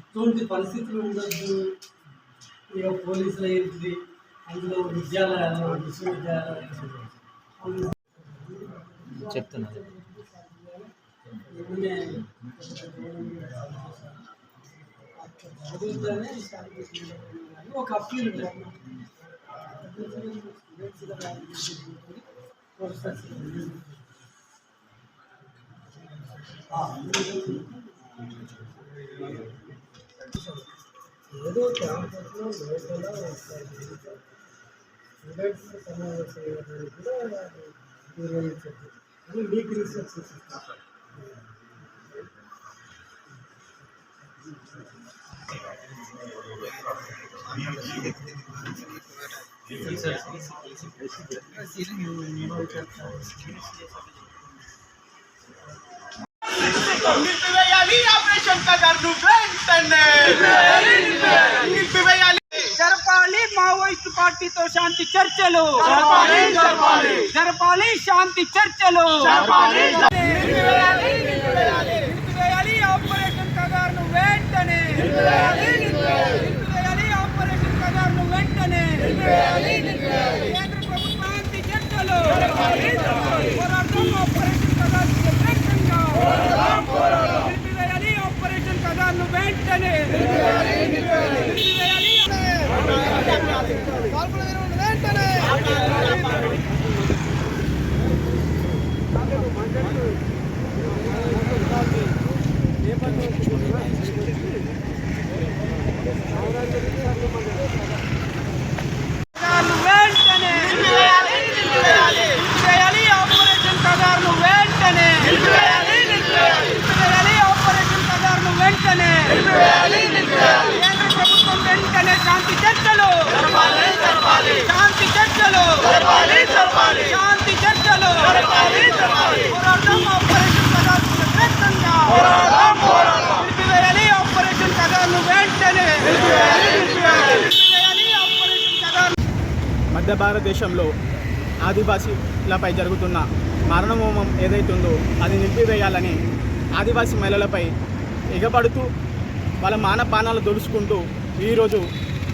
ఇటువంటి పరిస్థితులు ఉండొద్దు ఇక పోలీసులు అయింది అందులో విద్యాలయాలు విశ్వవిద్యాలయాలు. చెప్తున్నారు ఒక అప్పీల్ ప్రొఫెసర్ ఏదో క్యాంపస్లో లోపల స్టూడెంట్స్ సమావేశం చేయడానికి కూడా నిర్వహించచ్చు అని మీకు రీసెర్చ్ చేస్తారు నిలిపివేయాలి ఆపరేషన్ కగర్ను వెంటనే నిలిపివేయాలి జరపాలి మావోయిస్ట్ పార్టీతో శాంతి చర్చలు. జరపాలి, శాంతి చర్చలు. జరపాలి, నిలిపివేయాలి, నిలిపివేయాలి. నిలిపివేయాలి ఆపరేషన్ కగారును వెంటనే. నిలిపివేయాలి ఆపరేషన్ కగారును వెంటనే. కేంద్ర చర్చలు పోరాటం ఆపరేషన్ కగారుకు వ్యతిరేకంగా నిలిపివేయాలి ఆపరేషన్ కగారును వెంటనే నిలిపివేయాలి కాల్పుల విరమణ వెంటనే కగారును వెంటనే నిలిపివేయాలి ఆపరేషన్ కగారును వెంటనే నిలిపివేయాలి ఆపరేషన్ కగారును వెంటనే కేంద్ర ప్రభుత్వం వెంటనే శాంతి చర్చలు శాంతి చర్చలు. శాంతి చర్చలు. పోరాటం ఆపరేషన్ నిలిపివేయాలి వెంటనే. నిలిపివేయాలి ఆపరేషన్ కగారు మధ్య భారతదేశంలో ఆదివాసీలపై జరుగుతున్న మరణహోమం ఏదైతుందో అది నిలిపివేయాలని ఆదివాసీ మహిళలపై ఎగబడుతూ వాళ్ళ మానపానాలు దొలుచుకుంటూ ఈరోజు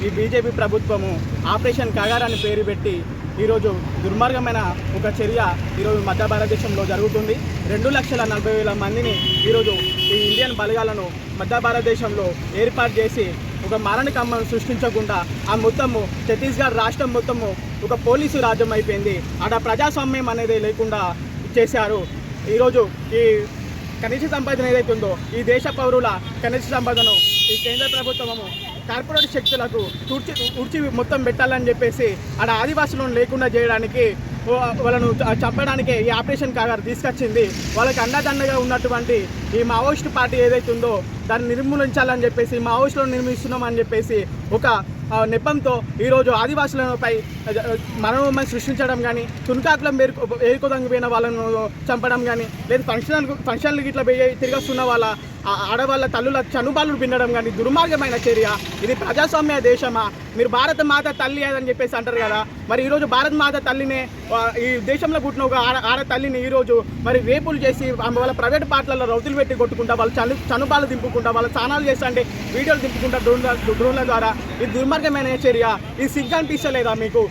ఈ బీజేపీ ప్రభుత్వము ఆపరేషన్ కగారాన్ని పేరు పెట్టి ఈరోజు దుర్మార్గమైన ఒక చర్య ఈరోజు మధ్య భారతదేశంలో జరుగుతుంది. రెండు లక్షల నలభై వేల మందిని ఈరోజు ఈ ఇండియన్ బలగాలను మధ్య భారతదేశంలో ఏర్పాటు చేసి ఒక మారణకమ్మను సృష్టించకుండా ఆ మొత్తము ఛత్తీస్గఢ్ రాష్ట్రం మొత్తము ఒక పోలీసు రాజ్యం అయిపోయింది. ఆడ ప్రజాస్వామ్యం అనేది లేకుండా చేశారు. ఈరోజు ఈ కనీస సంపాదన ఏదైతే ఉందో ఈ దేశ పౌరుల కనీస సంపాదనను ఈ కేంద్ర ప్రభుత్వము కార్పొరేట్ శక్తులకు తుడిచి ఉడిచి మొత్తం పెట్టాలని చెప్పేసి ఆడ ఆదివాసులను లేకుండా చేయడానికి వాళ్ళను చంపడానికి ఈ ఆపరేషన్ కాగారు తీసుకొచ్చింది. వాళ్ళకి అండదండగా ఉన్నటువంటి ఈ మావోయిస్ట్ పార్టీ ఏదైతే ఉందో దాన్ని నిర్మూలించాలని చెప్పేసి మావోయిస్టులను నిర్మిస్తున్నామని చెప్పేసి ఒక నెపంతో ఈరోజు ఆదివాసులపై మరణోమని సృష్టించడం కానీ తునకాకులం మేరకు ఏరుకోదంగిపోయిన వాళ్ళను చంపడం కానీ లేదు ఫంక్షన్ ఫంక్షన్లు ఇట్లా తిరిగొస్తున్న వాళ్ళ ఆడవాళ్ళ తల్లుల చనుబాలు పిండడం కానీ దుర్మార్గమైన చర్య. ఇది ప్రజాస్వామ్య దేశమా? మీరు భారత మాత తల్లి అని చెప్పేసి అంటారు కదా. మరి ఈరోజు భారత మాత తల్లినే ఈ దేశంలో పుట్టిన ఒక ఆడ ఆడ తల్లిని ఈరోజు మరి వేపులు చేసి వాళ్ళ ప్రైవేట్ పార్ట్లలో రౌతులు పెట్టి కొట్టుకుంటా వాళ్ళు చను చనుబాలు దింపుకుంటా వాళ్ళ స్నానాలు చేస్తా వీడియోలు దింపుకుంటా డ్రోన్ల డ్రోన్ల ద్వారా. ఇది దుర్మార్గమైన చర్య. ఇది సిగ్గు అనిపిస్తలేదా మీకు?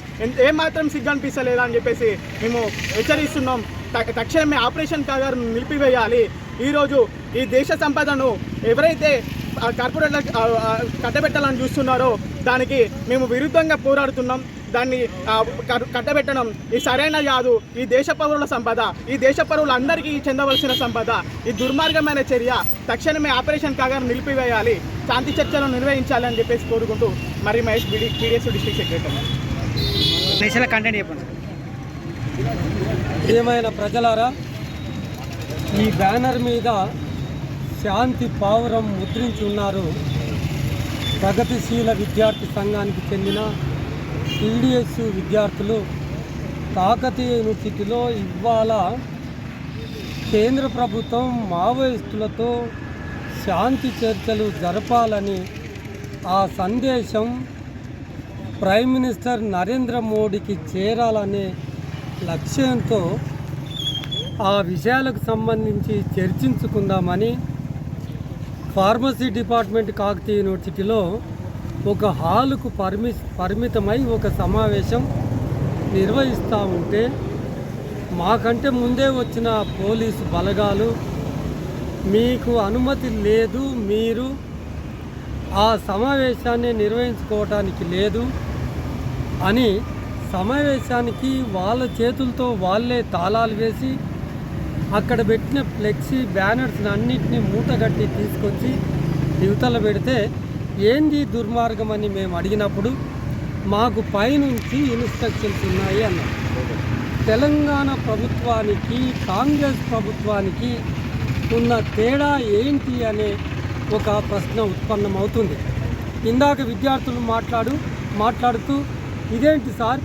ఏ మాత్రం సిగ్గు అనిపిస్తలేదా అని చెప్పేసి మేము హెచ్చరిస్తున్నాం. తక్షణమే ఆపరేషన్ కాగారు నిలిపివేయాలి. ఈరోజు ఈ దేశ సంపదను ఎవరైతే ఆ, కట్టబెట్టాలని చూస్తున్నారో దానికి మేము విరుద్ధంగా పోరాడుతున్నాం. దాన్ని కట్టబెట్టడం ఇది సరైన కాదు. ఈ దేశ పౌరుల సంపద ఈ దేశ పౌరులందరికీ చెందవలసిన సంపద ఈ దుర్మార్గమైన చర్య తక్షణమే ఆపరేషన్ కాగారు నిలిపివేయాలి. శాంతి చర్చలు నిర్వహించాలి అని చెప్పేసి కోరుకుంటూ మరి Mahesh BD PDS district secretary. Special content చెప్పండి. ప్రియమైన ప్రజలారా? ఈ బ్యానర్ మీద శాంతి పావురం ముద్రించి ఉన్నారు ప్రగతిశీల విద్యార్థి సంఘానికి చెందిన టీడీఎస్ విద్యార్థులు. కాకతీయ యూనివర్సిటీలో ఇవాళ కేంద్ర ప్రభుత్వం మావోయిస్టులతో శాంతి చర్చలు జరపాలని ఆ సందేశం ప్రైమ్ మినిస్టర్ నరేంద్ర మోడీకి చేరాలనే లక్ష్యంతో ఆ విషయాలకు సంబంధించి చర్చించుకుందామని ఫార్మసీ డిపార్ట్మెంట్ కాకతీయ యూనివర్సిటీలో ఒక హాలుకు పరిమి పరిమితమై ఒక సమావేశం నిర్వహిస్తూ ఉంటే మాకంటే ముందే వచ్చిన పోలీసు బలగాలు మీకు అనుమతి లేదు మీరు ఆ సమావేశాన్ని నిర్వహించుకోవటానికి లేదు అని సమావేశానికి వాళ్ళ చేతులతో వాళ్ళే తాళాలు వేసి అక్కడ పెట్టిన ఫ్లెక్సీ బ్యానర్స్ అన్నిటినీ మూటగట్టి తీసుకొచ్చి యువతలు పెడితే ఏంది దుర్మార్గం అని మేము అడిగినప్పుడు మాకు పైనుంచి ఇన్స్ట్రక్షన్స్ ఉన్నాయి అన్నారు. తెలంగాణ ప్రభుత్వానికి కాంగ్రెస్ ప్రభుత్వానికి ఉన్న తేడా ఏంటి అనే ఒక ప్రశ్న ఉత్పన్నమవుతుంది. ఇందాక విద్యార్థులు మాట్లాడు మాట్లాడుతూ ఇదేంటి సార్?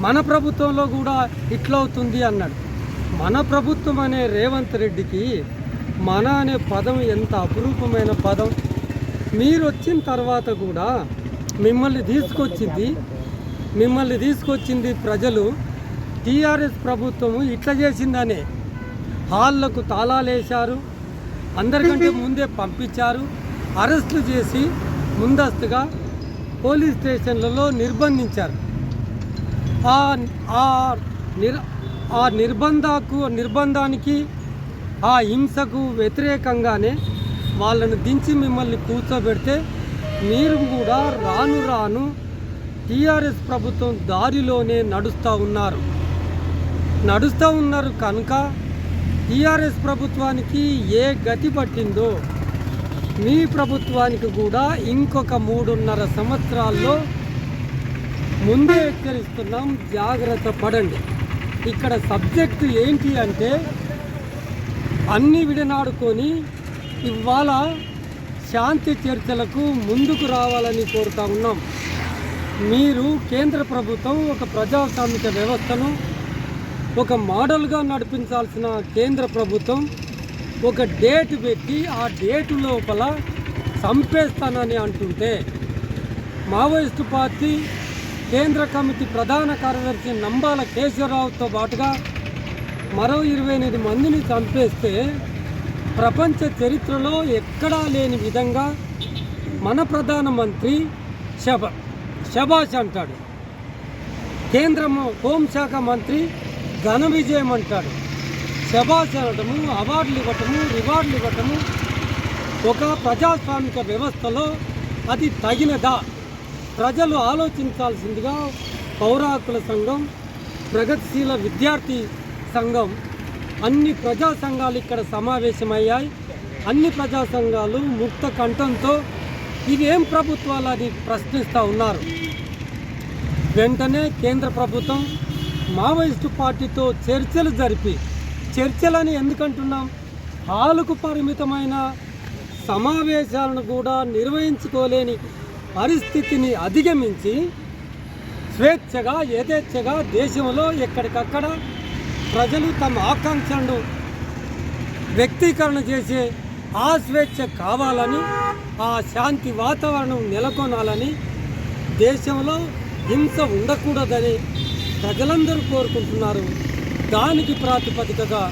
మన ప్రభుత్వంలో కూడా ఇట్లవుతుంది అన్నాడు. మన ప్రభుత్వం అనే రేవంత్ రెడ్డికి మన అనే పదం ఎంత అపురూపమైన పదం? మీరు వచ్చిన తర్వాత కూడా మిమ్మల్ని తీసుకొచ్చింది మిమ్మల్ని తీసుకొచ్చింది ప్రజలు టీఆర్ఎస్ ప్రభుత్వము ఇట్లా చేసిందనే. హాళ్ళకు తాళాలు వేశారు అందరికంటే ముందే పంపించారు అరెస్టులు చేసి ముందస్తుగా పోలీస్ స్టేషన్లలో నిర్బంధించారు. ఆ ఆ నిర్ ఆ నిర్బంధకు నిర్బంధానికి ఆ హింసకు వ్యతిరేకంగానే వాళ్ళను దించి మిమ్మల్ని కూర్చోబెడితే మీరు కూడా రాను రాను టీఆర్ఎస్ ప్రభుత్వం దారిలోనే నడుస్తూ ఉన్నారు. నడుస్తూ ఉన్నారు కనుక టీఆర్ఎస్ ప్రభుత్వానికి ఏ గతి పట్టిందో మీ ప్రభుత్వానికి కూడా ఇంకొక మూడున్నర సంవత్సరాల్లో ముందే హెచ్చరిస్తున్నాం జాగ్రత్త పడండి. ఇక్కడ సబ్జెక్టు ఏంటి అంటే అన్ని విడనాడుకొని ఇవాళ శాంతి చర్చలకు ముందుకు రావాలని కోరుతా ఉన్నాం. మీరు కేంద్ర ప్రభుత్వం ఒక ప్రజాస్వామిక వ్యవస్థను ఒక మోడల్గా నడిపించాల్సిన కేంద్ర ప్రభుత్వం ఒక డేట్ పెట్టి ఆ డేటు లోపల చంపేస్తానని అంటుంటే మావోయిస్టు పార్టీ కేంద్ర కమిటీ ప్రధాన కార్యదర్శి నంబాల కేశవరావుతో పాటుగా మరో ఇరవై ఎనిమిది మందిని చంపేస్తే ప్రపంచ చరిత్రలో ఎక్కడా లేని విధంగా మన ప్రధానమంత్రి శబ శబాష్ అంటాడు. కేంద్ర హోంశాఖ మంత్రి ఘన విజయం అంటాడు. శబాష్ అనటము అవార్డులు ఇవ్వటము రివార్డులు ఇవ్వటము ఒక ప్రజాస్వామిక వ్యవస్థలో అది తగినదా? ప్రజలు ఆలోచించాల్సిందిగా పౌరాకుల సంఘం ప్రగతిశీల విద్యార్థి సంఘం అన్ని ప్రజా సంఘాలు ఇక్కడ సమావేశమయ్యాయి. అన్ని ప్రజా సంఘాలు ముక్త కంఠంతో ఇవేం ప్రభుత్వాలు అని ప్రశ్నిస్తూ ఉన్నారు. వెంటనే కేంద్ర ప్రభుత్వం మావోయిస్టు పార్టీతో చర్చలు జరిపి చర్చలని ఎందుకంటున్నాం? హాలుకు పరిమితమైన సమావేశాలను కూడా నిర్వహించుకోలేని పరిస్థితిని అధిగమించి స్వేచ్ఛగా యథేచ్ఛగా దేశంలో ఎక్కడికక్కడ ప్రజలు తమ ఆకాంక్షలను వ్యక్తీకరణ చేసే ఆ స్వేచ్ఛ కావాలని ఆ శాంతి వాతావరణం నెలకొనాలని దేశంలో హింస ఉండకూడదని ప్రజలందరూ కోరుకుంటున్నారు. దానికి ప్రాతిపదికగా